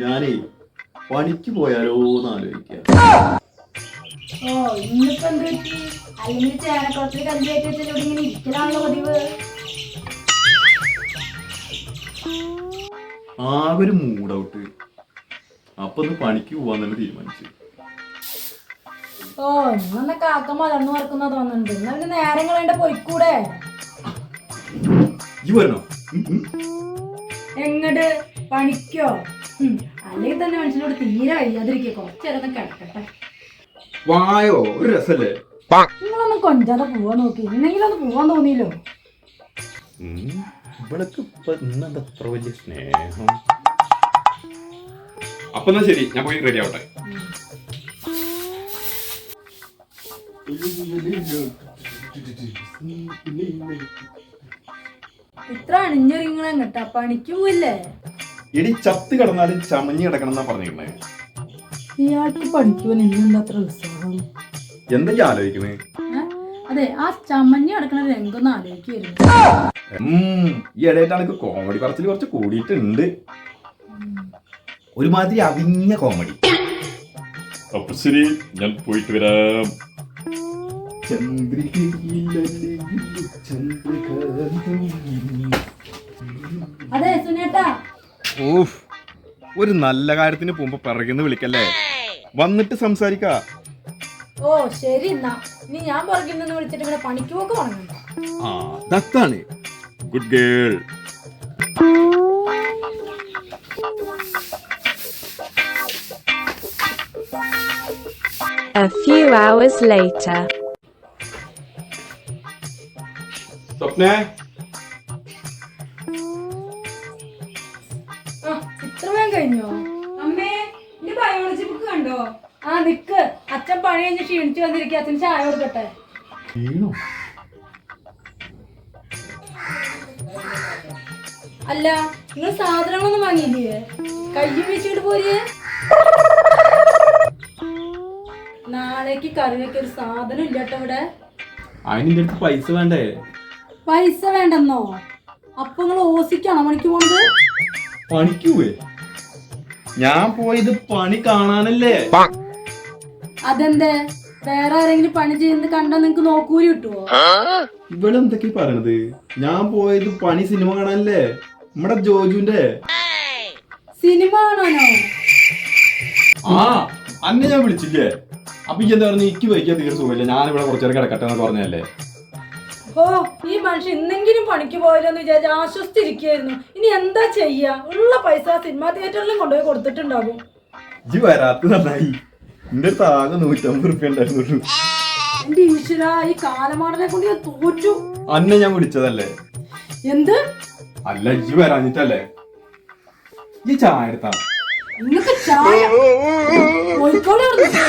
ഞാനേ പണിക്ക് പോയാലോ എന്ന് ആലോചിക്കുക ഓ ഇന്നിപ്പോ എന്ത് പറ്റി? അല്ലെങ്കിൽ ചേനക്കുളത്തിൽ കയറ്റി ഇങ്ങനെ ഇരിക്കലാണല്ലോ പതിവ്. ആകെ ഒരു മൂഡ് ഔട്ട് അപ്പൊ ഒന്ന് പണിക്ക് പോവാൻ തന്നെ തീരുമാനിച്ചു. ഓ ഇന്നെ കാക്ക മലർന്നു മറക്കുന്ന തോന്നുന്നുണ്ട്. എന്നാ പിന്നെ നേരം കളയണ്ട പോയിക്കൂടെ? ഈ ഉം. എങ്ങട് പണിക്കോ? അല്ലെങ്കിൽ തന്നെ മനുഷ്യനോട് തീരെ വയ്യാതിരിക്കുക കുറച്ചേരം കിടക്കട്ടെ. വായോ ഒരു രസല്ലേ? നിങ്ങളൊന്നും കൊഞ്ചാതെ പോവാൻ നോക്കി. എന്നെങ്കിലും ഒന്ന് പോവാൻ തോന്നിയില്ലോ. ഇവളൊക്കെ ഇപ്പൊ ഇന്നെന്താ അത്ര വലിയ സ്നേഹം? അപ്പൊ എന്നാ ശരി ഞാൻ പോയി റെഡി ആവട്ടെ. ഇത്ര അണിഞ്ഞൊരുങ്ങളെ കേട്ടാ പണിക്കുമില്ലേ എടി ചത്ത് കിടന്നാലും ചമഞ്ഞു കിടക്കണം എന്നാ പറഞ്ഞിരുന്നേ. ഇയാൾക്ക് പണിക്ക് പോകാൻ ഇന്നെന്താ അത്ര ഉത്സാഹം? എന്താ ഈ ആലോചിക്കുന്നത് അതെ ആ ചമഞ്ഞു കിടക്കണ രംഗം ഒന്ന് ആലോചിക്കായിരുന്നു ഉം, ഈ ഇടയായിട്ടാണ് എനിക്ക് കോമഡി പറച്ചിൽ കുറച്ച് കൂടിയിട്ടുണ്ട്. ഒരുമാതിരി അവിഞ്ഞ കോമഡി അപ്പൊ ശരി ഞാൻ പോയിട്ട് വരാം. അതെ സുനേട്ടാ. ഓഫ് ഒരു നല്ല കാര്യത്തിന് പോകുമ്പോ പിറകുന്ന് വിളിക്കല്ലേ? വന്നിട്ട് സംസാരിക്ക. ഓ ശരി എന്നാ. നീ ഞാൻ പുറകിൽ നിന്ന് വിളിച്ചിട്ട് ഇവിടെ പണിക്ക് പോക്ക് ആ good girl A few hours later. സ്വപ്നേ? ഇത്ര വേഗം കഴിഞ്ഞോ? അമ്മേ എന്റെ ബയോളജി ബുക്ക് കണ്ടോ? ആ നിക്ക്. അച്ഛൻ പണി കഴിഞ്ഞ് ക്ഷീണിച്ചു വന്നിരിക്കുക അച്ഛൻ ചായ കൊടുക്കട്ടെ. അല്ല നിങ്ങൾ സാധനങ്ങളൊന്നും വാങ്ങിയില്ലേ? കയ്യും വെച്ചിട്ട് പോരേ. നാളേക്ക് കറി വെക്കൊരു ഒരു സാധനം ഇല്ല കേട്ടോ ഇവിടെ. അതിന് പൈസ വേണ്ടേ? പൈസ വേണ്ടെന്നോ? അപ്പൊ നിങ്ങൾ ഓസിക്കാണോ പണിക്ക് പോണത്? പണിക്കൂവേ? ഞാൻ പോയത് പണി കാണാനല്ലേ? അതെന്തേ? വേറെ ആരെങ്കിലും പണി ചെയ്യുന്നത് കണ്ടാ നിങ്ങക്ക് നോക്കൂലി കിട്ടുവോ? ഇവിടെ എന്തൊക്കെയാ പറയണത്? ഞാൻ പോയത് പണി സിനിമ കാണാനല്ലേ? നമ്മുടെ ജോജുന്റെ? സിനിമ കാണാനോ? ആ അന്നെ ഞാൻ വിളിച്ചില്ലേ? അപ്പൊ ഈ എന്താ പറഞ്ഞു എനിക്ക് വയ്ക്കാൻ തീരെ സുഖമില്ല. ഞാനിവിടെ കുറച്ചേരം കിടക്കട്ടെ എന്നൊക്കെ പറഞ്ഞല്ലേ ഓ ഈ മനുഷ്യൻ ഇന്നെങ്കിലും പണിക്ക് പോയല്ലോ എന്ന് വിചാരിച്ച് ആശ്വസിച്ചിരിക്കുകയായിരുന്നു ഇനി എന്താ ചെയ്യാ? ഉള്ള പൈസ സിനിമാ തിയേറ്ററിലും കൊണ്ടുപോയി കൊടുത്തിട്ടുണ്ടാകും. ഇജ്ജ് വരാത്ത നന്നായി. എന്റെ അടുത്ത് ആകെ നൂറ്റമ്പത് റുപ്യ ഉണ്ടായിരുന്നുള്ളൂ. എന്റെ ഈശ്വര ഈ കാലമാടനെ കൊണ്ട് ഞാൻ തോറ്റു. അന്നെ ഞാൻ വിളിച്ചതല്ലേ? എന്ത്? അല്ല ഇജ്ജ് വരാഞ്ഞിട്ടല്ലേ? ഈ ചായ എടുത്താ നിങ്ങൾക്ക് ചായ? കോഴിക്കോട് എവിടുന്ന്?